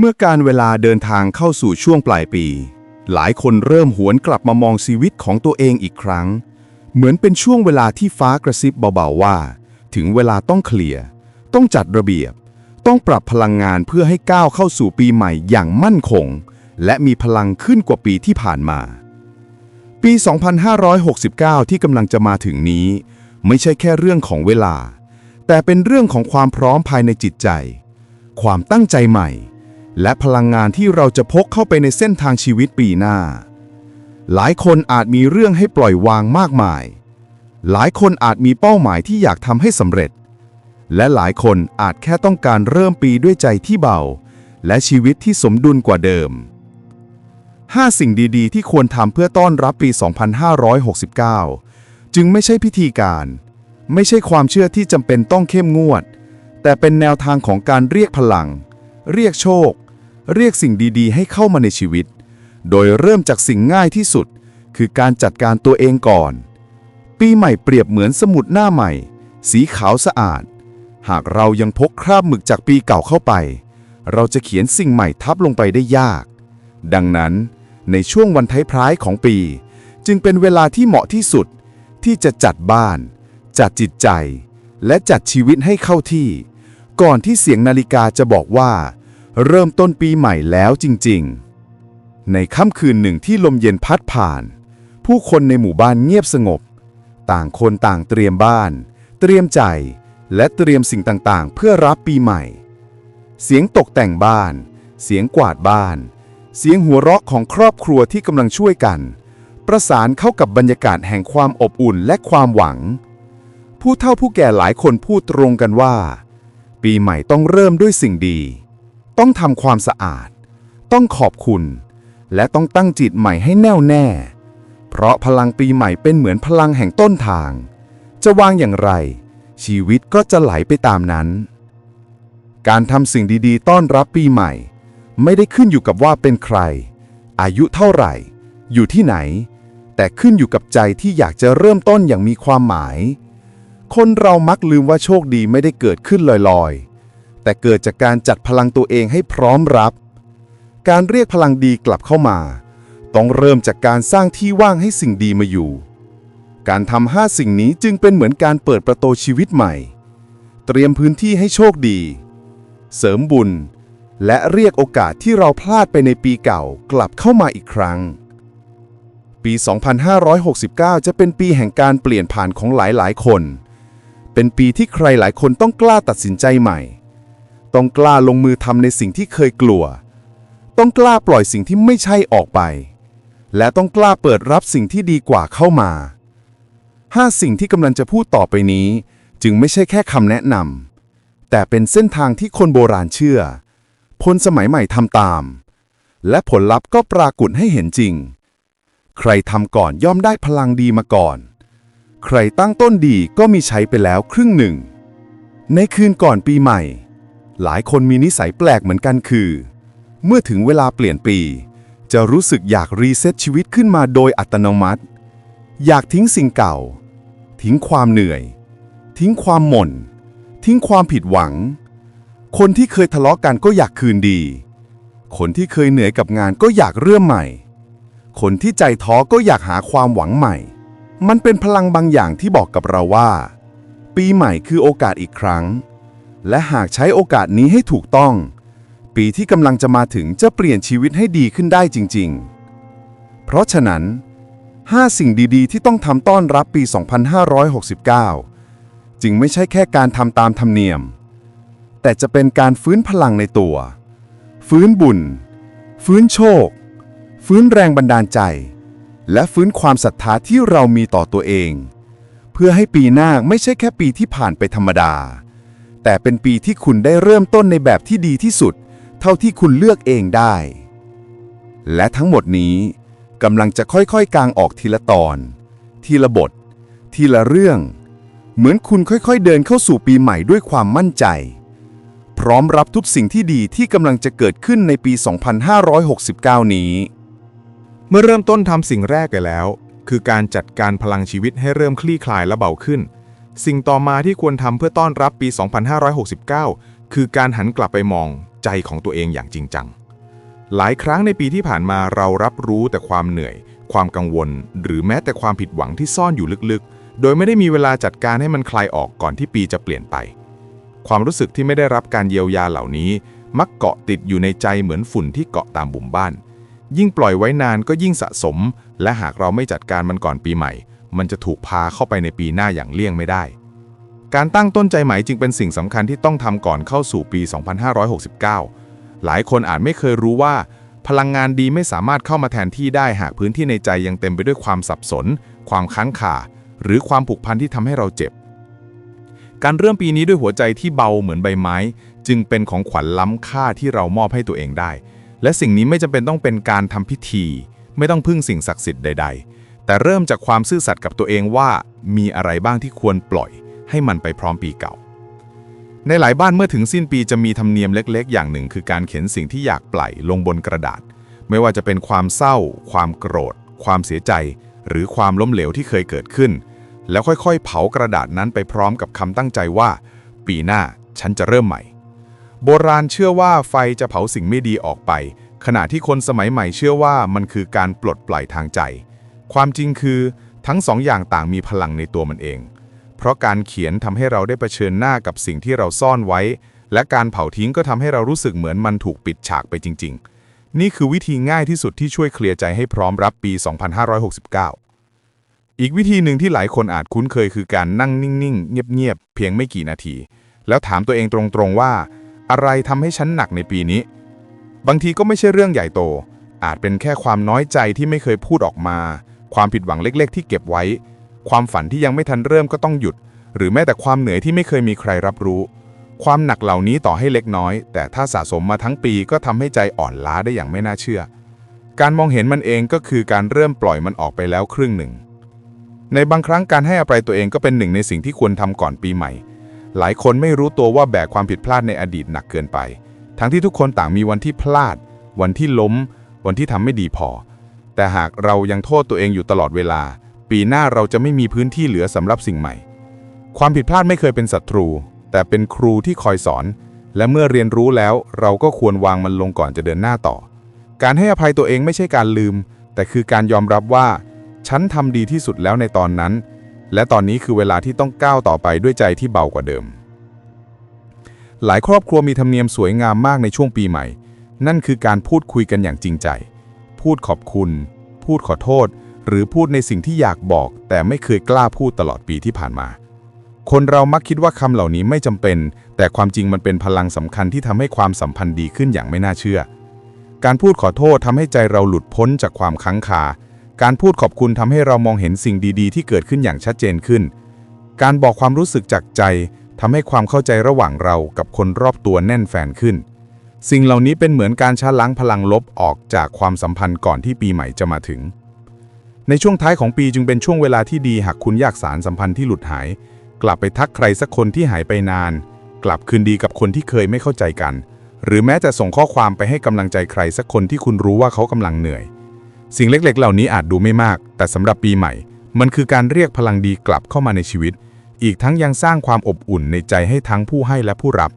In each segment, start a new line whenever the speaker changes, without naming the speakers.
เมื่อการเวลาเดินทางเข้าสู่ช่วงปลายปี หลายคนเริ่มหวนกลับมามองชีวิตของตัวเองอีกครั้ง เหมือนเป็นช่วงเวลาที่ฟ้ากระซิบเบาๆว่า ถึงเวลาต้องเคลียร์ ต้องจัดระเบียบ ต้องปรับพลังงานเพื่อให้ก้าวเข้าสู่ปีใหม่อย่างมั่นคง และมีพลังขึ้นกว่าปีที่ผ่านมา ปี 2569 ที่กำลังจะมาถึงนี้ ไม่ใช่แค่เรื่องของเวลา แต่เป็นเรื่องของความพร้อมภายในจิตใจ ความตั้งใจใหม่ และพลังงานที่เราจะพกเข้าไปในเส้นทางชีวิตปีหน้า หลายคนอาจมีเรื่องให้ปล่อยวางมากมาย หลายคนอาจมีเป้าหมายที่อยากทำให้สำเร็จ และหลายคนอาจแค่ต้องการเริ่มปีด้วยใจที่เบา และชีวิตที่สมดุลกว่าเดิม 5 สิ่งดีๆ ที่ควรทำเพื่อต้อนรับปี 2569 จึงไม่ใช่พิธีการ ไม่ใช่ความเชื่อที่จำเป็นต้องเข้มงวด แต่เป็นแนวทางของการเรียกพลัง เรียกโชค เรียกสิ่งดี ๆ ให้เข้ามาในชีวิต โดยเริ่มจากสิ่งง่ายที่สุด คือการจัดการตัวเองก่อน ปีใหม่เปรียบเหมือนสมุดหน้าใหม่ สีขาวสะอาด หากเรายังพกคราบหมึกจากปีเก่าเข้าไป เราจะเขียนสิ่งใหม่ทับลงไปได้ยาก ดังนั้น ในช่วงวันท้ายพร้ายของปี จึงเป็นเวลาที่เหมาะที่สุด ที่จะจัดบ้าน จัดจิตใจ และจัดชีวิตให้เข้าที่ ก่อนที่เสียงนาฬิกาจะบอกว่า เริ่มต้นปีใหม่แล้วจริงๆ ในค่ำคืนหนึ่งที่ลมเย็นพัดผ่าน ผู้คนในหมู่บ้านเงียบสงบ ต่างคนต่างเตรียมบ้าน เตรียมใจ และเตรียมสิ่งต่างๆ เพื่อรับปีใหม่ เสียงตกแต่งบ้าน เสียงกวาดบ้าน เสียงหัวเราะของครอบครัวที่กำลังช่วยกัน ประสานเข้ากับบรรยากาศแห่งความอบอุ่นและความหวัง ผู้เฒ่าผู้แก่หลายคนพูดตรงกันว่า ปีใหม่ต้องเริ่มด้วยสิ่งดี ต้องทำความสะอาด ต้องขอบคุณ และต้องตั้งจิตใหม่ให้แน่วแน่ เพราะพลังปีใหม่เป็นเหมือนพลังแห่งต้นทาง จะวางอย่างไร ชีวิตก็จะไหลไปตามนั้น การทำสิ่งดีๆ ต้อนรับปีใหม่ ไม่ได้ขึ้นอยู่กับว่าเป็นใคร อายุเท่าไหร่ อยู่ที่ไหน แต่ขึ้นอยู่กับใจที่อยากจะเริ่มต้นอย่างมีความหมาย คนเรามักลืมว่าโชคดีไม่ได้เกิดขึ้นลอยๆ แต่เกิดจากการจัดพลังตัวเองให้พร้อมรับ การเรียกพลังดีกลับเข้ามา ต้องเริ่มจากการสร้างที่ว่างให้สิ่งดีมาอยู่ การทำห้าสิ่งนี้จึงเป็นเหมือนการเปิดประตูชีวิตใหม่ เตรียมพื้นที่ให้โชคดี เสริมบุญ และเรียกโอกาสที่เราพลาดไปในปีเก่ากลับเข้ามาอีกครั้ง ปี 2569 จะเป็นปีแห่งการเปลี่ยนผ่านของหลายๆ คนเป็นปีที่ใครหลายคนต้องกล้าตัดสินใจใหม่ ต้องกล้าลงมือทำในสิ่งที่เคยกลัว ต้องกล้าปล่อยสิ่งที่ไม่ใช่ออกไป และต้องกล้าเปิดรับสิ่งที่ดีกว่าเข้ามาห้าสิ่งที่กำลังจะพูดต่อไปนี้ จึงไม่ใช่แค่คำแนะนำแต่เป็นเส้นทางที่คนโบราณเชื่อ คนสมัยใหม่ทำตาม และผลลัพธ์ก็ปรากฏให้เห็นจริง ใครทำก่อนย่อมได้พลังดีมาก่อน ใครตั้งต้นดีก็มีใช้ไปแล้วครึ่งหนึ่งในคืนก่อนปีใหม่ หลายคนมีนิสัยแปลกเหมือนกันคือ เมื่อถึงเวลาเปลี่ยนปี จะรู้สึกอยากรีเซ็ตชีวิตขึ้นมาโดยอัตโนมัติ อยากทิ้งสิ่งเก่า ทิ้งความเหนื่อย ทิ้งความหม่น ทิ้งความผิดหวัง คนที่เคยทะเลาะกันก็อยากคืนดี คนที่เคยเหนื่อยกับงานก็อยากเริ่มใหม่ คนที่ใจท้อก็อยากหาความหวังใหม่ มันเป็นพลังบางอย่างที่บอกกับเราว่า ปีใหม่คือโอกาสอีกครั้ง และหากใช้โอกาสนี้ให้ถูกต้อง ปีที่กำลังจะมาถึงจะเปลี่ยนชีวิตให้ดีขึ้นได้จริง ๆ เพราะฉะนั้น 5 สิ่งดีๆ ที่ต้องทำต้อนรับปี 2569 จึงไม่ใช่แค่การทำตามธรรมเนียม แต่จะเป็นการฟื้นพลังในตัว ฟื้นบุญ ฟื้นโชค ฟื้นแรงบันดาลใจ และฟื้นความศรัทธาที่เรามีต่อตัวเอง เพื่อให้ปีหน้าไม่ใช่แค่ปีที่ผ่านไปธรรมดา แต่เป็นปีที่คุณได้เริ่มต้นในแบบที่ดีที่สุด เท่าที่คุณเลือกเองได้ และทั้งหมดนี้กำลังจะค่อยๆกางออกทีละตอน ทีละบท ทีละเรื่อง เหมือนคุณค่อยๆเดินเข้าสู่ปีใหม่ด้วยความมั่นใจ พร้อมรับทุกสิ่งที่ดีที่กำลังจะเกิดขึ้นในปี 2569 นี้
เมื่อเริ่มต้นทำสิ่งแรกไปแล้ว คือการจัดการพลังชีวิตให้เริ่มคลี่คลายและเบาขึ้น สิ่งต่อมาที่ควรทำเพื่อต้อนรับปี 2569 คือการหันกลับไปมองใจของตัวเองอย่างจริงจัง หลายครั้งในปีที่ผ่านมาเรารับรู้แต่ความเหนื่อย ความกังวล หรือแม้แต่ความผิดหวังที่ซ่อนอยู่ลึกๆ โดยไม่ได้มีเวลาจัดการให้มันคลายออกก่อนที่ปีจะเปลี่ยนไป ความรู้สึกที่ไม่ได้รับการเยียวยาเหล่านี้ มักเกาะติดอยู่ในใจเหมือนฝุ่นที่เกาะตามบุ่มบ้าน ยิ่งปล่อยไว้นานก็ยิ่งสะสม และหากเราไม่จัดการมันก่อนปีใหม่ มันจะถูกพาเข้าไปในปีหน้าอย่างเลี่ยงไม่ได้ การตั้งต้นใจใหม่จึงเป็นสิ่งสำคัญที่ต้องทำก่อนเข้าสู่ปี 2569 หลายคนอาจไม่เคยรู้ว่า พลังงานดีไม่สามารถเข้ามาแทนที่ได้หากพื้นที่ในใจยังเต็มไปด้วยความสับสน ความค้างคาหรือความผูกพันที่ทำให้เราเจ็บ การเริ่มปีนี้ด้วยหัวใจที่เบาเหมือนใบไม้ จึงเป็นของขวัญล้ำค่าที่เรามอบให้ตัวเองได้ และสิ่งนี้ไม่จำเป็นต้องเป็นการทำพิธี ไม่ต้องพึ่งสิ่งศักดิ์สิทธิ์ใด ๆ แต่เริ่มจากความซื่อสัตย์กับตัวเองว่ามีอะไรบ้างที่ควรปล่อย ให้มันไปพร้อมปีเก่า ในหลายบ้านเมื่อถึงสิ้นปีจะมีธรรมเนียมเล็ก ๆ อย่างหนึ่ง คือการเขียนสิ่งที่อยากปล่อยลงบนกระดาษ ไม่ว่าจะเป็นความเศร้า ความโกรธ ความเสียใจ หรือความล้มเหลวที่เคยเกิดขึ้น แล้วค่อยๆ เผากระดาษนั้นไปพร้อมกับคำตั้งใจว่า ปีหน้าฉันจะเริ่มใหม่ โบราณเชื่อว่าไฟจะเผาสิ่งไม่ดีออกไป ขณะที่คนสมัยใหม่เชื่อว่ามันคือการปลดปล่อยทางใจ ความจริงคือทั้งสองอย่างต่างมีพลังในตัวมันเอง เพราะการเขียนทำให้เราได้เผชิญหน้ากับสิ่งที่เราซ่อนไว้ และการเผาทิ้งก็ทำให้เรารู้สึกเหมือนมันถูกปิดฉากไปจริง ๆ นี่คือวิธีง่ายที่สุดที่ช่วยเคลียร์ใจให้พร้อมรับปี 2569 อีกวิธีหนึ่งที่หลายคนอาจคุ้นเคยคือการนั่งนิ่ง ๆ เงียบ ๆ เพียงไม่กี่นาที แล้วถามตัวเองตรงๆว่า อะไรทำให้ฉันหนักในปีนี้ บางทีก็ไม่ใช่เรื่องใหญ่โต อาจเป็นแค่ความน้อยใจที่ไม่เคยพูดออกมา ความผิดหวังเล็ก ๆ ที่เก็บไว้ ความฝันที่ยังไม่ทันเริ่มก็ต้องหยุด หรือแม้แต่ความเหนื่อยที่ไม่เคยมีใครรับรู้ ความหนักเหล่านี้ต่อให้เล็กน้อย แต่ถ้าสะสมมาทั้งปีก็ทำให้ใจอ่อนล้าได้อย่างไม่น่าเชื่อ การมองเห็นมันเองก็คือการเริ่มปล่อยมันออกไปแล้วครึ่งหนึ่ง ในบางครั้งการให้อภัยตัวเองก็เป็นหนึ่งในสิ่งที่ควรทำก่อนปีใหม่ หลายคนไม่รู้ตัวว่าแบกความผิดพลาดในอดีตหนักเกินไป ทั้งที่ทุกคนต่างมีวันที่พลาด วันที่ล้ม วันที่ทำไม่ดีพอ แต่หากเรายังโทษตัวเองอยู่ตลอดเวลา ปีหน้าเราจะไม่มีพื้นที่เหลือสำหรับสิ่งใหม่ ความผิดพลาดไม่เคยเป็นศัตรู แต่เป็นครูที่คอยสอน และเมื่อเรียนรู้แล้ว เราก็ควรวางมันลงก่อนจะเดินหน้าต่อ การให้อภัยตัวเองไม่ใช่การลืม แต่คือการยอมรับว่า ฉันทำดีที่สุดแล้วในตอนนั้น และตอนนี้คือเวลาที่ต้องก้าวต่อไปด้วยใจที่เบากว่าเดิม หลายครอบครัวมีธรรมเนียมสวยงามมากในช่วงปีใหม่ นั่นคือการพูดคุยกันอย่างจริงใจ พูดขอบคุณ พูดขอโทษ หรือพูดในสิ่งที่อยากบอก แต่ไม่เคยกล้าพูดตลอดปีที่ผ่านมา คนเรามักคิดว่าคำเหล่านี้ไม่จำเป็น แต่ความจริงมันเป็นพลังสำคัญที่ทำให้ความสัมพันธ์ดีขึ้นอย่างไม่น่าเชื่อ การพูดขอโทษทำให้ใจเราหลุดพ้นจากความค้างคา การพูดขอบคุณทำให้เรามองเห็นสิ่งดี ๆ ที่เกิดขึ้นอย่างชัดเจนขึ้น การบอกความรู้สึกจากใจทำให้ความเข้าใจระหว่างเรากับคนรอบตัวแน่นแฟนขึ้น สิ่งเหล่านี้เป็นเหมือนการชะล้างพลังลบออกจากความสัมพันธ์ก่อนที่ปีใหม่จะมาถึง ในช่วงท้ายของปีจึงเป็นช่วงเวลาที่ดีหากคุณอยากสารสัมพันธ์ที่หลุดหาย กลับไปทักใครสักคนที่หายไปนาน กลับคืนดีกับคนที่เคยไม่เข้าใจกัน หรือแม้จะส่งข้อความไปให้กำลังใจใครสักคนที่คุณรู้ว่าเขากำลังเหนื่อย สิ่งเล็กๆ เหล่านี้อาจดูไม่มาก แต่สำหรับปีใหม่ มันคือการเรียกพลังดีกลับเข้ามาในชีวิต อีกทั้งยังสร้างความอบอุ่นในใจให้ทั้งผู้ให้และผู้รับ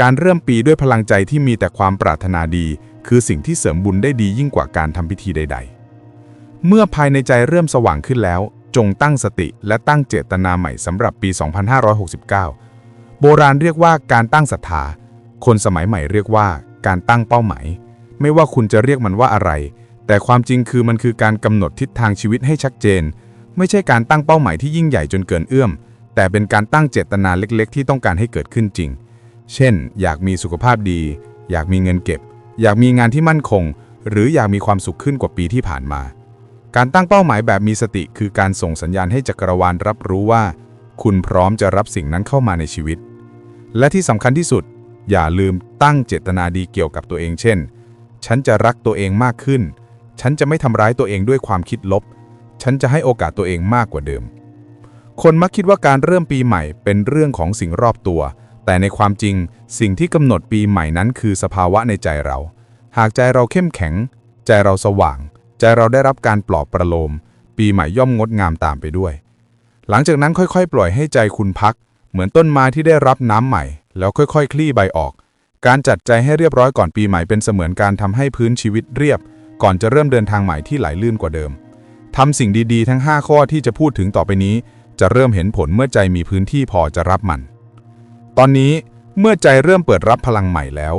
การเริ่มปีด้วยพลังใจที่มีแต่ความปรารถนาดี คือสิ่งที่เสริมบุญได้ดียิ่งกว่าการทำพิธีใด ๆ เมื่อภายในใจเริ่มสว่างขึ้นแล้ว จงตั้งสติและตั้งเจตนาใหม่สำหรับปี 2569 โบราณเรียกว่าการตั้งศรัทธา คนสมัยใหม่เรียกว่าการตั้งเป้าหมาย ไม่ว่าคุณจะเรียกมันว่าอะไร แต่ความจริงคือมันคือการกำหนดทิศทางชีวิตให้ชัดเจน ไม่ใช่การตั้งเป้าหมายที่ยิ่งใหญ่จนเกินเอื้อม แต่เป็นการตั้งเจตนาเล็ก ๆ ที่ต้องการให้เกิดขึ้นจริง เช่น อยากมีสุขภาพดี อยากมีเงินเก็บ อยากมีงานที่มั่นคง หรืออยากมีความสุขขึ้นกว่าปีที่ผ่านมา การตั้งเป้าหมายแบบมีสติคือการส่งสัญญาณให้จักรวาลรับรู้ว่า คุณพร้อมจะรับสิ่งนั้นเข้ามาในชีวิต และที่สำคัญที่สุด อย่าลืมตั้งเจตนาดีเกี่ยวกับตัวเอง เช่น ฉันจะรักตัวเองมากขึ้น ฉันจะไม่ทำร้ายตัวเองด้วยความคิดลบ ฉันจะให้โอกาสตัวเองมากกว่าเดิม คนมักคิดว่าการเริ่มปีใหม่เป็นเรื่องของสิ่งรอบตัว แต่ในความจริงสิ่งที่กำหนดปีใหม่นั้นคือสภาวะในใจเรา หากใจเราเข้มแข็ง ใจเราสว่าง ใจเราได้รับการปลอบประโลม ปีใหม่ย่อมงดงามตามไปด้วย หลังจากนั้นค่อยๆ ปล่อยให้ใจคุณพัก เหมือนต้นไม้ที่ได้รับน้ำใหม่ แล้วค่อยๆ คลี่ใบออก การจัดใจให้เรียบร้อยก่อนปีใหม่เป็นเสมือนการทำให้พื้นชีวิตเรียบ ก่อนจะเริ่มเดินทางใหม่ที่ไหลลื่นกว่าเดิมทำสิ่งดีๆ ทั้ง 5 ข้อที่จะพูดถึงต่อไปนี้ จะเริ่มเห็นผลเมื่อใจมีพื้นที่พอจะรับมัน ตอนนี้เมื่อใจเริ่มเปิดรับพลังใหม่แล้ว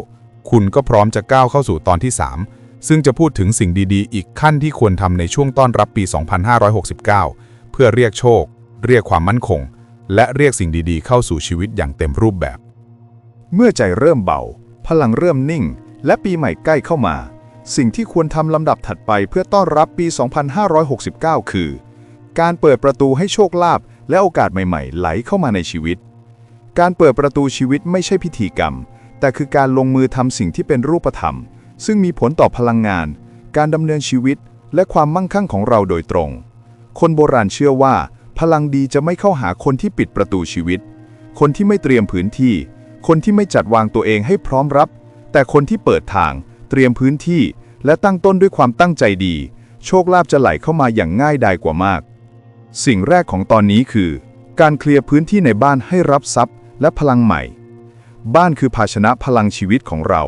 คุณก็พร้อมจะก้าวเข้าสู่ตอนที่ 3 ซึ่งจะพูดถึงสิ่งดีๆ อีกขั้นที่ควรทำในช่วงต้อนรับปี 2569 เพื่อเรียกโชค เรียกความมั่นคง และเรียกสิ่งดีๆ เข้าสู่ชีวิตอย่างเต็มรูปแบบ
เมื่อใจเริ่มเบา พลังเริ่มนิ่ง และปีใหม่ใกล้เข้ามา สิ่งที่ควรทำลำดับถัดไปเพื่อต้อนรับปี 2569 คือ การเปิดประตูให้โชคลาภและโอกาสใหม่ ๆ ไหลเข้ามาในชีวิต การเปิดประตูชีวิตไม่ใช่พิธีกรรม แต่คือการลงมือทำสิ่งที่เป็นรูปธรรม ซึ่งมีผลต่อพลังงาน การดำเนินชีวิต และความมั่งคั่งของเราโดยตรง คนโบราณเชื่อว่า พลังดีจะไม่เข้าหาคนที่ปิดประตูชีวิต คนที่ไม่เตรียมพื้นที่ คนที่ไม่จัดวางตัวเองให้พร้อมรับ แต่คนที่เปิดทาง เตรียมพื้นที่ และตั้งต้นด้วยความตั้งใจดี โชคลาภจะไหลเข้ามาอย่างง่ายดายกว่ามาก สิ่งแรกของตอนนี้คือ การเคลียร์พื้นที่ในบ้านให้รับทรัพย์ และพลังใหม่ บ้านคือภาชนะพลังชีวิตของเรา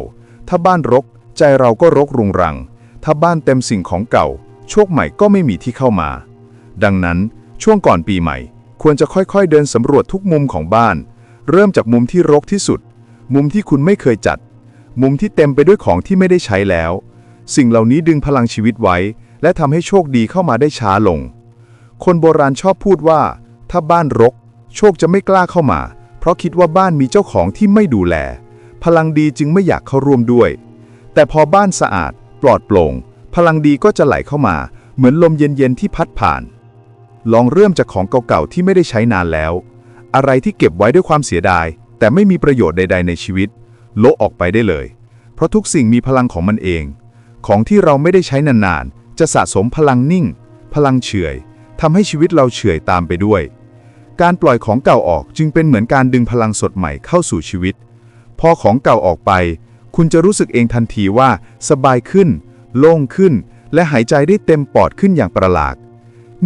ถ้าบ้านรก ใจเราก็รกรุงรัง ถ้าบ้านเต็มสิ่งของเก่า โชคใหม่ก็ไม่มีที่เข้ามา ดังนั้นช่วงก่อนปีใหม่ ควรจะค่อยๆเดินสำรวจทุกมุมของบ้าน เริ่มจากมุมที่รกที่สุด มุมที่คุณไม่เคยจัด มุมที่เต็มไปด้วยของที่ไม่ได้ใช้แล้ว สิ่งเหล่านี้ดึงพลังชีวิตไว้ และทำให้โชคดีเข้ามาได้ช้าลง คนโบราณชอบพูดว่า ถ้าบ้านรก โชคจะไม่กล้าเข้ามา ราะคิดว่าบ้านมีเจ้าของที่ไม่ดูแล พลังดีจึงไม่อยากเข้าร่วมด้วย แต่พอบ้านสะอาด ปลอดโปร่ง พลังดีก็จะไหลเข้ามา เหมือนลมเย็นๆที่พัดผ่าน ลองเริ่มจากของเก่าๆที่ไม่ได้ใช้นานแล้ว อะไรที่เก็บไว้ด้วยความเสียดาย แต่ไม่มีประโยชน์ใด ๆ ในชีวิตโละออกไปได้เลย เพราะทุกสิ่งมีพลังของมันเอง ของที่เราไม่ได้ใช้นานๆจะสะสมพลังนิ่ง พลังเฉื่อยทำให้ชีวิตเราเฉื่อยตามไปด้วย การปล่อยของเก่าออกจึงเป็นเหมือนการดึงพลังสดใหม่เข้าสู่ชีวิต พอของเก่าออกไป คุณจะรู้สึกเองทันทีว่า สบายขึ้น โล่งขึ้น และหายใจได้เต็มปอดขึ้นอย่างประหลาด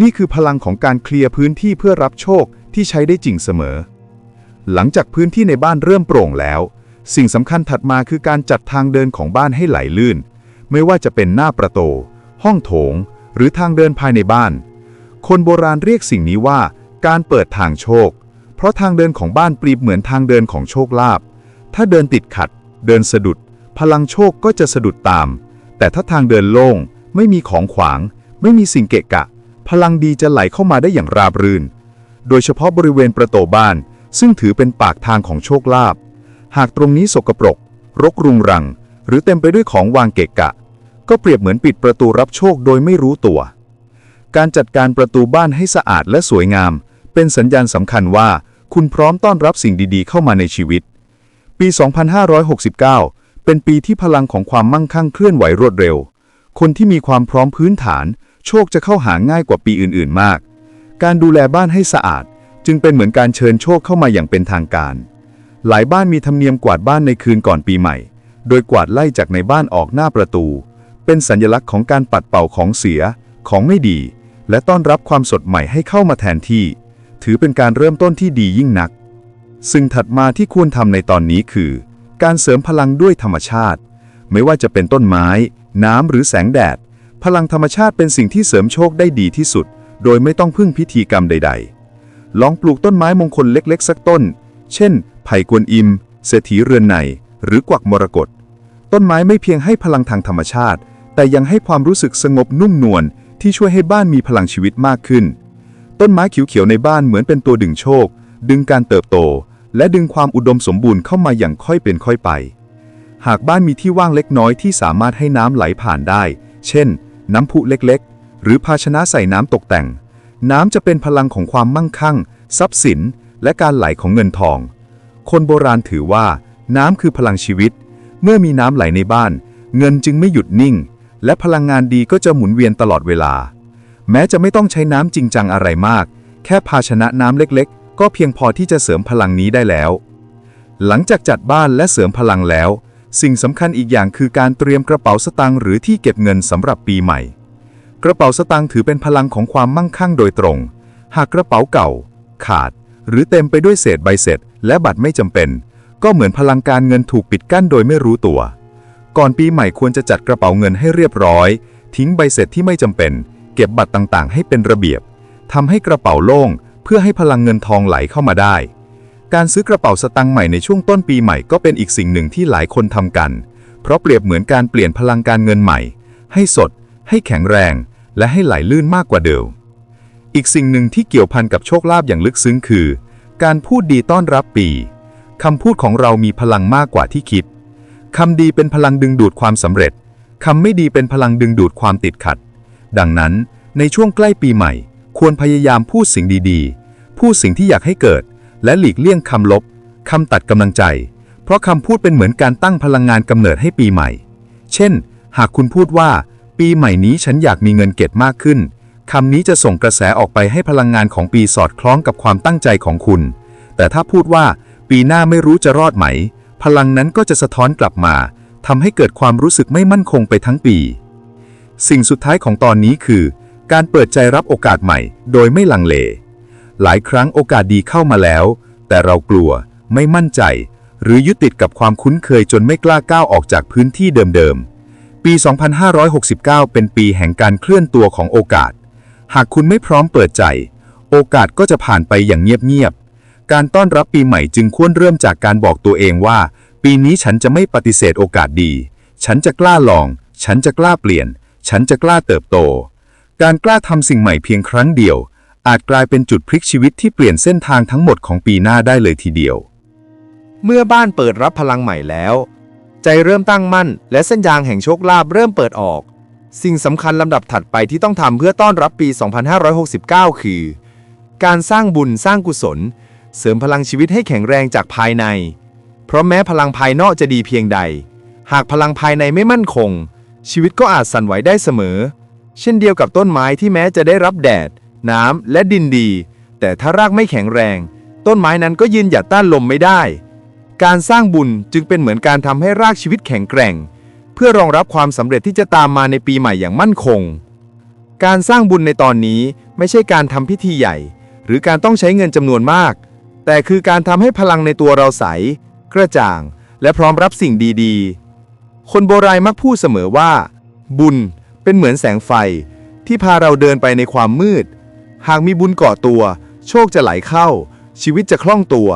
นี่คือพลังของการเคลียร์พื้นที่เพื่อรับโชคที่ใช้ได้จริงเสมอ หลังจากพื้นที่ในบ้านเริ่มโปร่งแล้ว สิ่งสำคัญถัดมาคือการจัดทางเดินของบ้านให้ไหลลื่น ไม่ว่าจะเป็นหน้าประตู ห้องโถง หรือทางเดินภายในบ้าน คนโบราณเรียกสิ่งนี้ว่า การเปิดทางโชค เพราะทางเดินของบ้านเปรียบเหมือนทางเดินของโชคลาภ ถ้าเดินติดขัด เดินสะดุด พลังโชคก็จะสะดุดตาม แต่ถ้าทางเดินโล่ง ไม่มีของขวาง ไม่มีสิ่งเกะกะ พลังดีจะไหลเข้ามาได้อย่างราบรื่น โดยเฉพาะบริเวณประตูบ้าน ซึ่งถือเป็นปากทางของโชคลาภ หากตรงนี้สกปรก รกรุงรัง หรือเต็มไปด้วยของวางเกะกะ ก็เปรียบเหมือนปิดประตูรับโชคโดยไม่รู้ตัวการจัดการประตูบ้านให้สะอาดและสวยงาม เป็นสัญญาณสำคัญว่า คุณพร้อมต้อนรับสิ่งดีๆ เข้ามาในชีวิต ปี 2569 เป็นปีที่พลังของความมั่งคั่งเคลื่อนไหวรวดเร็ว คนที่มีความพร้อมพื้นฐาน โชคจะเข้าหาง่ายกว่าปีอื่นๆมาก การดูแลบ้านให้สะอาด จึงเป็นเหมือนการเชิญโชคเข้ามาอย่างเป็นทางการ หลายบ้านมีธรรมเนียมกวาดบ้านในคืนก่อนปีใหม่ โดยกวาดไล่จากในบ้านออกหน้าประตู เป็นสัญลักษณ์ของการปัดเป่าของเสีย ของไม่ดีและต้อนรับความสดใหม่ให้เข้ามาแทนที่ ถือเป็นการเริ่มต้นที่ดียิ่งนัก ซึ่งถัดมาที่ควรทำในตอนนี้คือ การเสริมพลังด้วยธรรมชาติ ไม่ว่าจะเป็นต้นไม้ น้ำหรือแสงแดด พลังธรรมชาติเป็นสิ่งที่เสริมโชคได้ดีที่สุด โดยไม่ต้องพึ่งพิธีกรรมใด ๆ ลองปลูกต้นไม้มงคลเล็ก ๆ สักต้น เช่น ไผ่กวนอิม เศรษฐีเรือนใน หรือกวักมรกต ต้นไม้ไม่เพียงให้พลังทางธรรมชาติ แต่ยังให้ความรู้สึกสงบนุ่มนวลที่ช่วยให้บ้านมีพลังชีวิตมากขึ้น ต้นไม้เขียวๆในบ้านเหมือนเป็นตัวดึงโชค ดึงการเติบโต และดึงความอุดมสมบูรณ์เข้ามาอย่างค่อยเป็นค่อยไป หากบ้านมีที่ว่างเล็กน้อยที่สามารถให้น้ำไหลผ่านได้ เช่น น้ำพุเล็กๆ หรือภาชนะใส่น้ำตกแต่ง น้ำจะเป็นพลังของความมั่งคั่ง ทรัพย์สิน และการไหลของเงินทอง คนโบราณถือว่า น้ำคือพลังชีวิต เมื่อมีน้ำไหลในบ้าน เงินจึงไม่หยุดนิ่ง และพลังงานดีก็จะหมุนเวียนตลอดเวลา แม้จะไม่ต้องใช้น้ำจริงจังอะไรมาก แค่ภาชนะน้ำเล็กๆ ก็เพียงพอที่จะเสริมพลังนี้ได้แล้ว หลังจากจัดบ้านและเสริมพลังแล้ว สิ่งสำคัญอีกอย่างคือการเตรียมกระเป๋าสตางค์หรือที่เก็บเงินสำหรับปีใหม่ กระเป๋าสตางค์ถือเป็นพลังของความมั่งคั่งโดยตรง หากกระเป๋าเก่า ขาด หรือเต็มไปด้วยเศษใบเสร็จ และบัตรไม่จำเป็น ก็เหมือนพลังการเงินถูกปิดกั้นโดยไม่รู้ตัว ก่อนปีใหม่ควรจะจัดกระเป๋าเงินให้เรียบร้อย ทิ้งใบเสร็จที่ไม่จำเป็น เก็บบัตรต่างๆ ให้เป็นระเบียบทำให้กระเป๋าโล่ง เพื่อให้พลังเงินทองไหลเข้ามาได้ การซื้อกระเป๋าสตางค์ใหม่ในช่วงต้นปีใหม่ก็เป็นอีกสิ่งหนึ่งที่หลายคนทำกัน เพราะเปรียบเหมือนการเปลี่ยนพลังการเงินใหม่ ให้สด ให้แข็งแรง และให้ไหลลื่นมากกว่าเดิมอีกสิ่งหนึ่งที่เกี่ยวพันกับโชคลาภอย่างลึกซึ้งคือ การพูดดีต้อนรับปีคำพูดของเรามีพลังมากกว่าที่คิดคำดีเป็นพลังดึงดูดความสำเร็จคำไม่ดีเป็นพลังดึงดูดความติดขัด ดังนั้นในช่วงใกล้ปีใหม่ ควรพยายามพูดสิ่งดีๆ พูดสิ่งที่อยากให้เกิด และหลีกเลี่ยงคำลบคำตัดกำลังใจ เพราะคำพูดเป็นเหมือนการตั้งพลังงานกำเนิดให้ปีใหม่ เช่น หากคุณพูดว่า ปีใหม่นี้ฉันอยากมีเงินเก็บมากขึ้นคำนี้จะส่งกระแสออกไปให้พลังงานของปีสอดคล้องกับความตั้งใจของคุณ แต่ถ้าพูดว่า ปีหน้าไม่รู้จะรอดไหม พลังนั้นก็จะสะท้อนกลับมาทำให้เกิดความรู้สึกไม่มั่นคงไปทั้งปี สิ่งสุดท้ายของตอนนี้คือ การเปิดใจรับโอกาสใหม่ โดยไม่ลังเล หลายครั้งโอกาสดีเข้ามาแล้ว แต่เรากลัว ไม่มั่นใจ หรือยึดติดกับความคุ้นเคยจนไม่กล้าก้าวออกจากพื้นที่เดิมๆ ปี 2569 เป็นปีแห่งการเคลื่อนตัวของโอกาส หากคุณไม่พร้อมเปิดใจ โอกาสก็จะผ่านไปอย่างเงียบๆ การต้อนรับปีใหม่จึงควรเริ่มจากการบอกตัวเองว่า ปีนี้ฉันจะไม่ปฏิเสธโอกาสดี ฉันจะกล้าลอง ฉันจะกล้าเปลี่ยน ฉันจะกล้าเติบโต การกล้าทำสิ่งใหม่เพียงครั้งเดียว อาจกลายเป็นจุดพลิกชีวิตที่เปลี่ยนเส้นทางทั้งหมดของปีหน้าได้เลยทีเดียว
เมื่อบ้านเปิดรับพลังใหม่แล้ว ใจเริ่มตั้งมั่น และเส้นยางแห่งโชคลาภเริ่มเปิดออก สิ่งสำคัญลำดับถัดไปที่ต้องทำเพื่อต้อนรับปี 2569 คือ การสร้างบุญสร้างกุศล เสริมพลังชีวิตให้แข็งแรงจากภายใน เพราะแม้พลังภายนอกจะดีเพียงใด หากพลังภายในไม่มั่นคง ชีวิตก็อาจสั่นไหวได้เสมอ เช่นเดียวกับต้นไม้ที่แม้จะได้รับแดด น้ำและดินดี แต่ถ้ารากไม่แข็งแรง ต้นไม้นั้นก็ยืนหยัดต้านลมไม่ได้ การสร้างบุญจึงเป็นเหมือนการทำให้รากชีวิตแข็งแกร่ง เพื่อรองรับความสำเร็จที่จะตามมาในปีใหม่อย่างมั่นคง การสร้างบุญในตอนนี้ไม่ใช่การทำพิธีใหญ่ หรือการต้องใช้เงินจำนวนมาก แต่คือการทำให้พลังในตัวเราใส กระจ่าง และพร้อมรับสิ่งดี ๆ คนโบราณมักพูดเสมอว่า บุญเป็นเหมือนแสงไฟ ที่พาเราเดินไปในความมืด หากมีบุญเกาะตัว โชคจะไหลเข้า ชีวิตจะคล่องตัว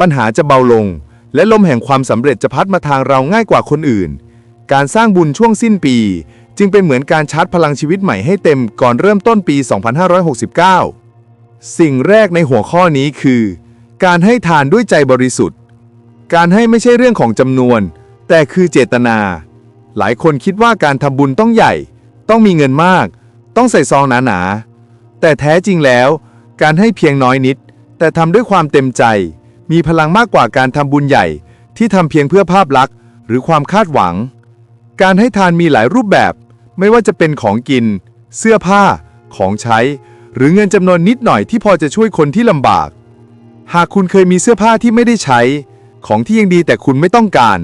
ปัญหาจะเบาลง และลมแห่งความสำเร็จจะพัดมาทางเราง่ายกว่าคนอื่น การสร้างบุญช่วงสิ้นปี จึงเป็นเหมือนการชาร์จพลังชีวิตใหม่ให้เต็มก่อนเริ่มต้นปี 2569 สิ่งแรกในหัวข้อนี้คือ การให้ทานด้วยใจบริสุทธิ์ การให้ไม่ใช่เรื่องของจำนวน แต่คือเจตนา หลายคนคิดว่าการทำบุญต้องใหญ่ ต้องมีเงินมาก ต้องใส่ซองหนาๆ แต่แท้จริงแล้ว การให้เพียงน้อยนิด แต่ทำด้วยความเต็มใจ มีพลังมากกว่าการทำบุญใหญ่ ที่ทำเพียงเพื่อภาพลักษณ์ หรือความคาดหวัง การให้ทานมีหลายรูปแบบ ไม่ว่าจะเป็นของกิน เสื้อผ้า ของใช้ หรือเงินจำนวนนิดหน่อยที่พอจะช่วยคนที่ลำบาก หากคุณเคยมีเสื้อผ้าที่ไม่ได้ใช้ ของที่ยังดีแต่คุณไม่ต้องการ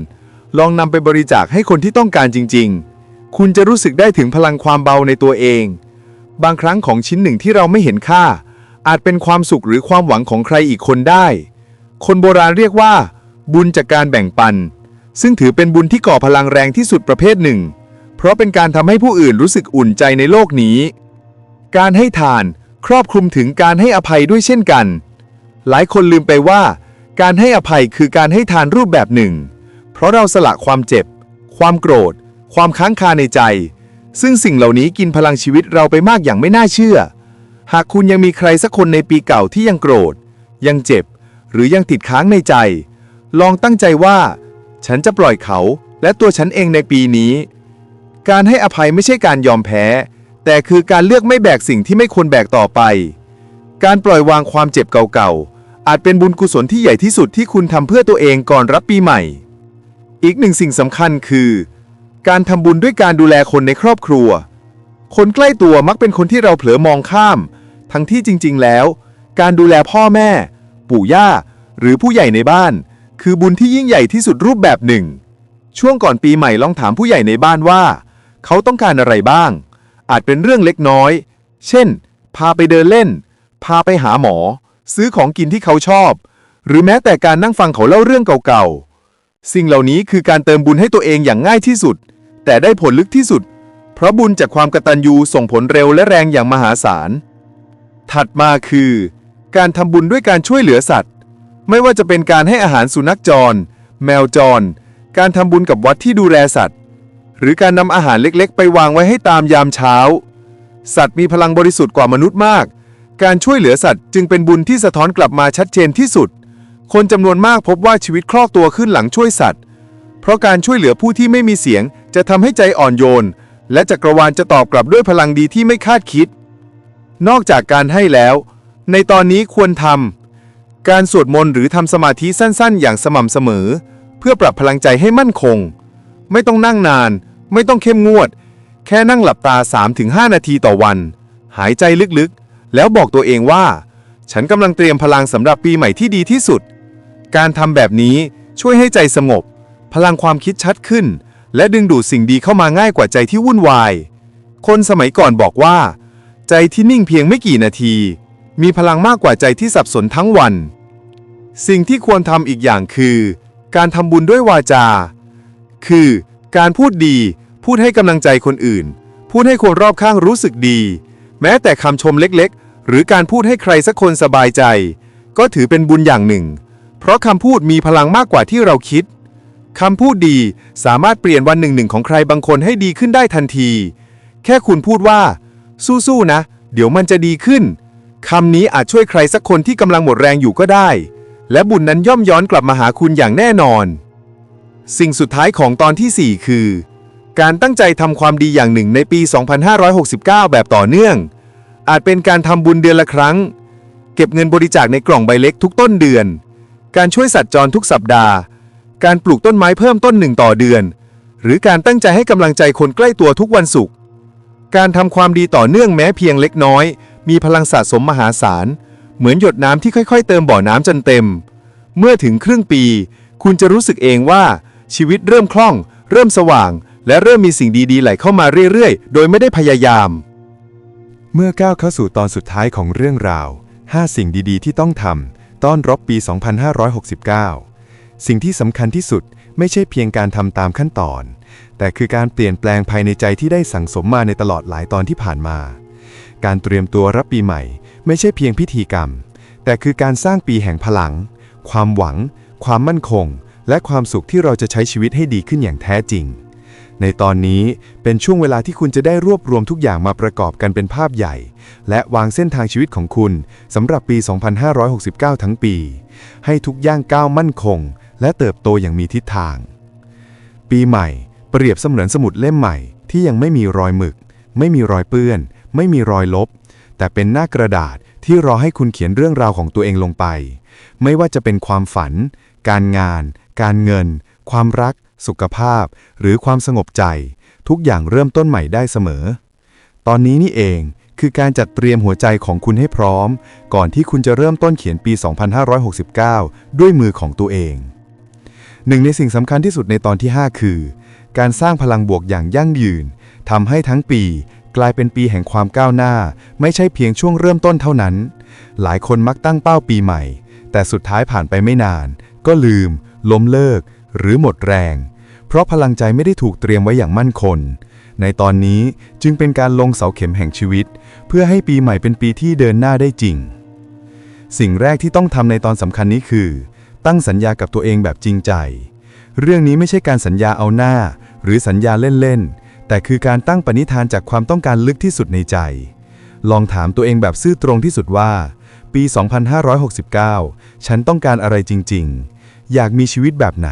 ลองนำไปบริจาคให้คนที่ต้องการจริง ๆ คุณจะรู้สึกได้ถึงพลังความเบาในตัวเอง บางครั้งของชิ้นหนึ่งที่เราไม่เห็นค่า อาจเป็นความสุขหรือความหวังของใครอีกคนได้ คนโบราณเรียกว่า บุญจากการแบ่งปัน ซึ่งถือเป็นบุญที่ก่อพลังแรงที่สุดประเภทหนึ่ง เพราะเป็นการทำให้ผู้อื่นรู้สึกอุ่นใจในโลกนี้ การให้ทานครอบคลุมถึงการให้อภัยด้วยเช่นกัน หลายคนลืมไปว่า การให้อภัยคือการให้ทานรูปแบบหนึ่ง ราะเราสละความเจ็บ ความโกรธ ความค้างคาในใจ ซึ่งสิ่งเหล่านี้กินพลังชีวิตเราไปมากอย่างไม่น่าเชื่อ หากคุณยังมีใครสักคนในปีเก่าที่ยังโกรธ ยังเจ็บ หรือยังติดค้างในใจ ลองตั้งใจว่า ฉันจะปล่อยเขาและตัวฉันเองในปีนี้ การให้อภัยไม่ใช่การยอมแพ้ แต่คือการเลือกไม่แบกสิ่งที่ไม่ควรแบกต่อไป การปล่อยวางความเจ็บเก่าๆอาจเป็นบุญกุศลที่ใหญ่ที่สุดที่คุณทำเพื่อตัวเองก่อนรับปีใหม่ อีกหนึ่งสิ่งสำคัญคือ การทำบุญด้วยการดูแลคนในครอบครัว คนใกล้ตัวมักเป็นคนที่เราเผลอมองข้าม ทั้งที่จริง ๆ แล้ว การดูแลพ่อแม่ ปู่ย่า หรือผู้ใหญ่ในบ้าน คือบุญที่ยิ่งใหญ่ที่สุดรูปแบบหนึ่ง ช่วงก่อนปีใหม่ลองถามผู้ใหญ่ในบ้านว่า เขาต้องการอะไรบ้าง อาจเป็นเรื่องเล็กน้อย เช่น พาไปเดินเล่น พาไปหาหมอ ซื้อของกินที่เขาชอบ หรือแม้แต่การนั่งฟังเขาเล่าเรื่องเก่าๆ สิ่งเหล่านี้คือการเติมบุญให้ตัวเองอย่างง่ายที่สุด แต่ได้ผลลึกที่สุด เพราะบุญจากความกตัญญูส่งผลเร็วและแรงอย่างมหาศาล ถัดมาคือ การทำบุญด้วยการช่วยเหลือสัตว์ ไม่ว่าจะเป็นการให้อาหารสุนัขจร แมวจร การทำบุญกับวัดที่ดูแลสัตว์ หรือการนำอาหารเล็กๆ ไปวางไว้ให้ตามยามเช้า สัตว์มีพลังบริสุทธิ์กว่ามนุษย์มาก การช่วยเหลือสัตว์จึงเป็นบุญที่สะท้อนกลับมาชัดเจนที่สุด คนจำนวนมากพบว่าชีวิตคลอกตัวขึ้นหลังช่วยสัตว์ เพราะการช่วยเหลือผู้ที่ไม่มีเสียงจะทำให้ใจอ่อนโยน และจักรวาลจะตอบกลับด้วยพลังดีที่ไม่คาดคิด นอกจากการให้แล้ว ในตอนนี้ควรทำการสวดมนต์หรือทำสมาธิสั้นๆ อย่างสม่ำเสมอ เพื่อปรับพลังใจให้มั่นคง ไม่ต้องนั่งนาน ไม่ต้องเข้มงวด แค่นั่งหลับตา 3-5 นาทีต่อวัน หายใจลึกๆ แล้วบอกตัวเองว่า ฉันกำลังเตรียมพลังสำหรับปีใหม่ที่ดีที่สุด การทำแบบนี้ช่วยให้ใจสงบ พลังความคิดชัดขึ้น และดึงดูดสิ่งดีเข้ามาง่ายกว่าใจที่วุ่นวาย คนสมัยก่อนบอกว่า ใจที่นิ่งเพียงไม่กี่นาที มีพลังมากกว่าใจที่สับสนทั้งวัน สิ่งที่ควรทำอีกอย่างคือ การทำบุญด้วยวาจา คือ การพูดดี พูดให้กำลังใจคนอื่น พูดให้คนรอบข้างรู้สึกดี แม้แต่คำชมเล็กๆ หรือการพูดให้ใครสักคนสบายใจ ก็ถือเป็นบุญอย่างหนึ่ง เพราะคำพูดมีพลังมากกว่าที่เราคิด คำพูดดีสามารถเปลี่ยนวันหนึ่งหนึ่งของใครบางคนให้ดีขึ้นได้ทันที แค่คุณพูดว่า สู้ๆนะ เดี๋ยวมันจะดีขึ้นคำนี้อาจช่วยใครสักคนที่กำลังหมดแรงอยู่ก็ได้ และบุญนั้นย่อมย้อนกลับมาหาคุณอย่างแน่นอน สิ่งสุดท้ายของตอนที่ 4 คือ การตั้งใจทำความดีอย่างหนึ่งในปี 2569 แบบต่อเนื่อง อาจเป็นการทำบุญเดือนละครั้ง เก็บเงินบริจาคในกล่องใบเล็กทุกต้นเดือน การช่วยสัตว์จรทุกสัปดาห์ การปลูกต้นไม้เพิ่มต้นหนึ่งต่อเดือน หรือการตั้งใจให้กำลังใจคนใกล้ตัวทุกวันศุกร์ การทำความดีต่อเนื่องแม้เพียงเล็กน้อย มีพลังสะสมมหาศาล เหมือนหยดน้ำที่ค่อย ๆ เติมบ่อน้ำจนเต็ม เมื่อถึงครึ่งปี คุณจะรู้สึกเองว่าชีวิตเริ่มคล่อง เริ่มสว่าง และเริ่มมีสิ่งดีๆ ไหลเข้ามาเรื่อยๆ โดยไม่ได้พยายาม
เมื่อก้าวเข้าสู่ตอนสุดท้ายของเรื่องราว 5 สิ่งดีๆ ที่ต้องทำ ต้อนรับปี 2569 สิ่งที่สำคัญที่สุดไม่ใช่เพียงการทำตามขั้นตอน แต่คือการเปลี่ยนแปลงภายในใจที่ได้สั่งสมมาในตลอดหลายตอนที่ผ่านมา การเตรียมตัวรับปีใหม่ ไม่ใช่เพียงพิธีกรรม แต่คือการสร้างปีแห่งพลัง ความหวัง ความมั่นคง และความสุขที่เราจะใช้ชีวิตให้ดีขึ้นอย่างแท้จริง ในตอนนี้เป็นช่วงเวลาที่คุณจะได้รวบรวมทุกอย่างมาประกอบกันเป็นภาพใหญ่ และวางเส้นทางชีวิตของคุณสำหรับปี 2569 ทั้งปี ให้ทุกย่างก้าวมั่นคง และเติบโตอย่างมีทิศทาง ปีใหม่ เปรียบเสมือนสมุดเล่มใหม่ที่ยังไม่มีรอยหมึก ไม่มีรอยเปื้อน ไม่มีรอยลบ แต่เป็นหน้ากระดาษที่รอให้คุณเขียนเรื่องราวของตัวเองลงไป ไม่ว่าจะเป็นความฝัน การงาน การเงิน ความรัก สุขภาพ หรือความสงบใจ ทุกอย่างเริ่มต้นใหม่ได้เสมอ ตอนนี้นี่เองคือการจัดเตรียมหัวใจของคุณให้พร้อม ก่อนที่คุณจะเริ่มต้นเขียนปี 2569 ด้วยมือของตัวเอง หนึ่งในสิ่งสำคัญที่สุดในตอนที่ 5 คือ การสร้างพลังบวกอย่างยั่งยืนทำให้ทั้งปีกลายเป็นปีแห่งความก้าวหน้า ไม่ใช่เพียงช่วงเริ่มต้นเท่านั้น หลายคนมักตั้งเป้าปีใหม่ แต่สุดท้ายผ่านไปไม่นาน ก็ลืม ล้มเลิก หรือหมดแรง เพราะพลังใจไม่ได้ถูกเตรียมไว้อย่างมั่นคง ในตอนนี้จึงเป็นการลงเสาเข็มแห่งชีวิต เพื่อให้ปีใหม่เป็นปีที่เดินหน้าได้จริง สิ่งแรกที่ต้องทำในตอนสำคัญนี้คือ ตั้งสัญญากับตัวเองแบบจริงใจ เรื่องนี้ไม่ใช่การสัญญาเอาหน้า หรือสัญญาเล่นๆ แต่คือการตั้งปณิธานจากความต้องการลึกที่สุดในใจ ลองถามตัวเองแบบซื่อตรงที่สุดว่า ปี 2569 ฉันต้องการอะไรจริง ๆ อยากมีชีวิตแบบไหน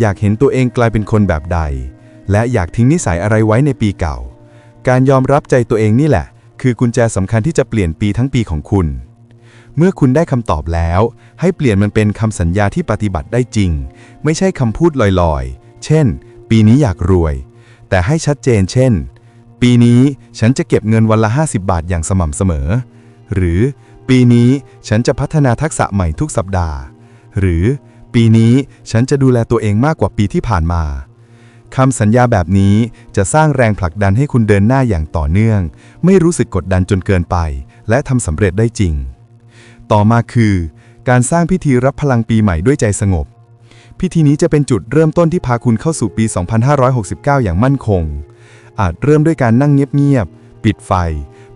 อยากเห็นตัวเองกลายเป็นคนแบบใด และอยากทิ้งนิสัยอะไรไว้ในปีเก่า การยอมรับใจตัวเองนี่แหละ คือกุญแจสำคัญที่จะเปลี่ยนปีทั้งปีของคุณ เมื่อคุณได้คำตอบแล้ว ให้เปลี่ยนมันเป็นคำสัญญาที่ปฏิบัติได้จริง ไม่ใช่คำพูดลอยๆ เช่น ปีนี้อยากรวย แต่ให้ชัดเจน เช่น ปีนี้ฉันจะเก็บเงินวันละ 50 บาทอย่างสม่ำเสมอ หรือปีนี้ฉันจะพัฒนาทักษะใหม่ทุกสัปดาห์ หรือ ปีนี้ฉันจะดูแลตัวเองมากกว่าปีที่ผ่านมาคำสัญญาแบบนี้จะสร้างแรงผลักดันให้คุณเดินหน้าอย่างต่อเนื่อง ไม่รู้สึกกดดันจนเกินไป และทำสำเร็จได้จริง ต่อมาคือ การสร้างพิธีรับพลังปีใหม่ด้วยใจสงบ พิธีนี้จะเป็นจุดเริ่มต้นที่พาคุณเข้าสู่ปี 2569 อย่างมั่นคง อาจเริ่มด้วยการนั่งเงียบๆ ปิดไฟ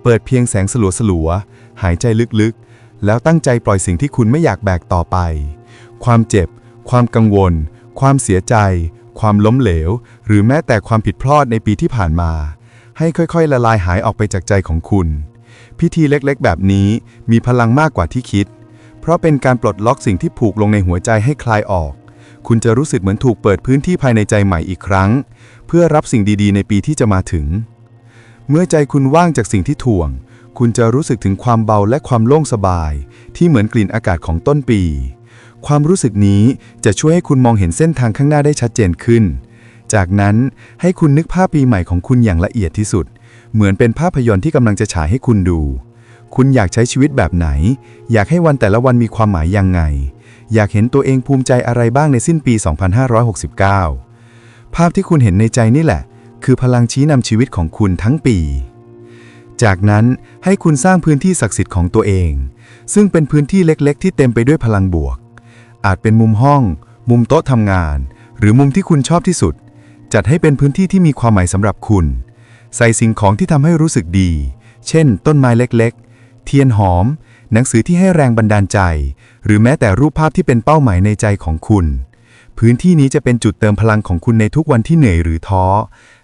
เปิดเพียงแสงสลัวๆ หายใจลึกๆ แล้วตั้งใจปล่อยสิ่งที่คุณไม่อยากแบกต่อไป ความเจ็บ ความกังวล ความเสียใจ ความล้มเหลว หรือแม้แต่ความผิดพลาดในปีที่ผ่านมา ให้ค่อยๆ ละลายหายออกไปจากใจของคุณ พิธีเล็กๆ แบบนี้มีพลังมากกว่าที่คิด เพราะเป็นการปลดล็อกสิ่งที่ผูกลงในหัวใจให้คลายออก คุณจะรู้สึกเหมือนถูกเปิดพื้นที่ภายในใจใหม่อีกครั้ง เพื่อรับสิ่งดีๆ ในปีที่จะมาถึง เมื่อใจคุณว่างจากสิ่งที่ถ่วง คุณจะรู้สึกถึงความเบาและความโล่งสบาย ที่เหมือนกลิ่นอากาศของต้นปี ความรู้สึกนี้จะช่วยให้คุณมองเห็นเส้นทางข้างหน้าได้ชัดเจนขึ้น จากนั้นให้คุณนึกภาพปีใหม่ของคุณอย่างละเอียดที่สุด เหมือนเป็นภาพยนตร์ที่กำลังจะฉายให้คุณดู คุณอยากใช้ชีวิตแบบไหน อยากให้วันแต่ละวันมีความหมายยังไง อยากเห็นตัวเองภูมิใจอะไรบ้างในสิ้นปี 2569 ภาพที่คุณเห็นในใจนี่แหละ คือพลังชี้นำชีวิตของคุณทั้งปีจากนั้นให้คุณสร้างพื้นที่ศักดิ์สิทธิ์ของตัวเอง ซึ่งเป็นพื้นที่เล็กๆ ที่เต็มไปด้วยพลังบวก อาจเป็นมุมห้อง มุมโต๊ะทำงาน หรือมุมที่คุณชอบที่สุด จัดให้เป็นพื้นที่ที่มีความหมายสำหรับคุณ ใส่สิ่งของที่ทำให้รู้สึกดี เช่น ต้นไม้เล็กๆ เทียนหอม หนังสือที่ให้แรงบันดาลใจ หรือแม้แต่รูปภาพที่เป็นเป้าหมายในใจของคุณ พื้นที่นี้จะเป็นจุดเติมพลังของคุณในทุกวันที่เหนื่อยหรือท้อ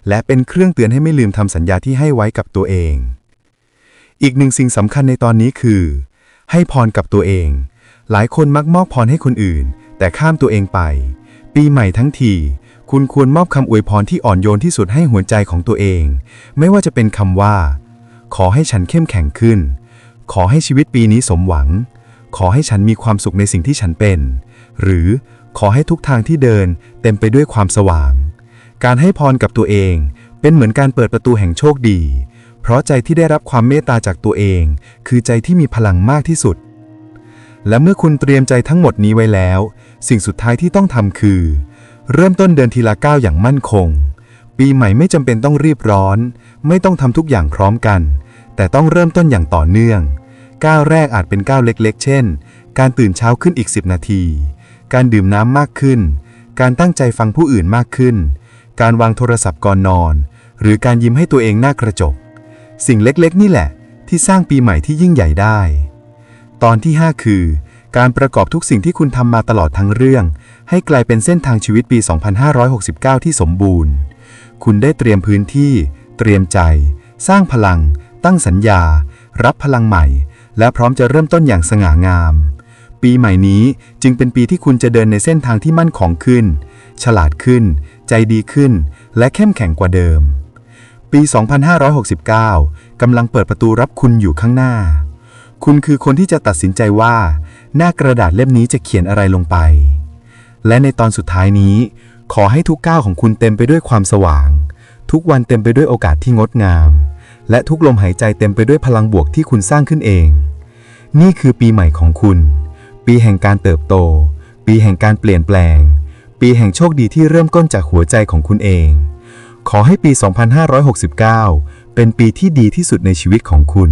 และเป็นเครื่องเตือนให้ไม่ลืมทำสัญญาที่ให้ไว้กับตัวเอง อีกหนึ่งสิ่งสำคัญในตอนนี้คือ ให้พรกับตัวเอง หลายคนมักมอบพรให้คนอื่น แต่ข้ามตัวเองไป ปีใหม่ทั้งที คุณควรมอบคำอวยพรที่อ่อนโยนที่สุดให้หัวใจของตัวเอง ไม่ว่าจะเป็นคำว่า ขอให้ฉันเข้มแข็งขึ้น ขอให้ชีวิตปีนี้สมหวัง ขอให้ฉันมีความสุขในสิ่งที่ฉันเป็น หรือขอให้ทุกทางที่เดินเต็มไปด้วยความสว่าง การให้พรกับตัวเองเป็นเหมือนการเปิดประตูแห่งโชคดี เพราะใจที่ได้รับความเมตตาจากตัวเอง คือใจที่มีพลังมากที่สุด และเมื่อคุณเตรียมใจทั้งหมดนี้ไว้แล้ว สิ่งสุดท้ายที่ต้องทำคือ เริ่มต้นเดินทีละก้าวอย่างมั่นคง ปีใหม่ไม่จำเป็นต้องรีบร้อน ไม่ต้องทำทุกอย่างพร้อมกัน แต่ต้องเริ่มต้นอย่างต่อเนื่อง ก้าวแรกอาจเป็นก้าวเล็กๆ เช่น การตื่นเช้าขึ้นอีก 10 นาที การดื่มน้ำมากขึ้น การตั้งใจฟังผู้อื่นมากขึ้น การวางโทรศัพท์ก่อนนอน หรือการยิ้มให้ตัวเองหน้ากระจก สิ่งเล็กๆ นี่แหละ ที่สร้างปีใหม่ที่ยิ่งใหญ่ได้ ตอนที่ 5 คือ การประกอบทุกสิ่งที่คุณทำมาตลอดทั้งเรื่อง ให้กลายเป็นเส้นทางชีวิตปี 2569 ที่สมบูรณ์ คุณได้เตรียมพื้นที่ เตรียมใจ สร้างพลัง ตั้งสัญญา รับพลังใหม่ และพร้อมจะเริ่มต้นอย่างสง่างาม ปีใหม่นี้จึงเป็นปีที่คุณจะเดินในเส้นทางที่มั่นคงขึ้น ฉลาดขึ้น ใจดีขึ้น และเข้มแข็งกว่าเดิม ปี 2569กำลังเปิดประตูรับคุณอยู่ข้างหน้า คุณคือคนที่จะตัดสินใจว่า หน้ากระดาษเล่มนี้จะเขียนอะไรลงไป และในตอนสุดท้ายนี้ ขอให้ทุกก้าวของคุณเต็มไปด้วยความสว่าง ทุกวันเต็มไปด้วยโอกาสที่งดงาม และทุกลมหายใจเต็มไปด้วยพลังบวกที่คุณสร้างขึ้นเอง นี่คือปีใหม่ของคุณ ปีแห่งการเติบโต ปีแห่งการเปลี่ยนแปลง ปีแห่งโชคดีที่เริ่มต้นจากหัวใจของคุณเอง ขอให้ปี 2569 เป็นปีที่ดีที่สุดในชีวิตของคุณ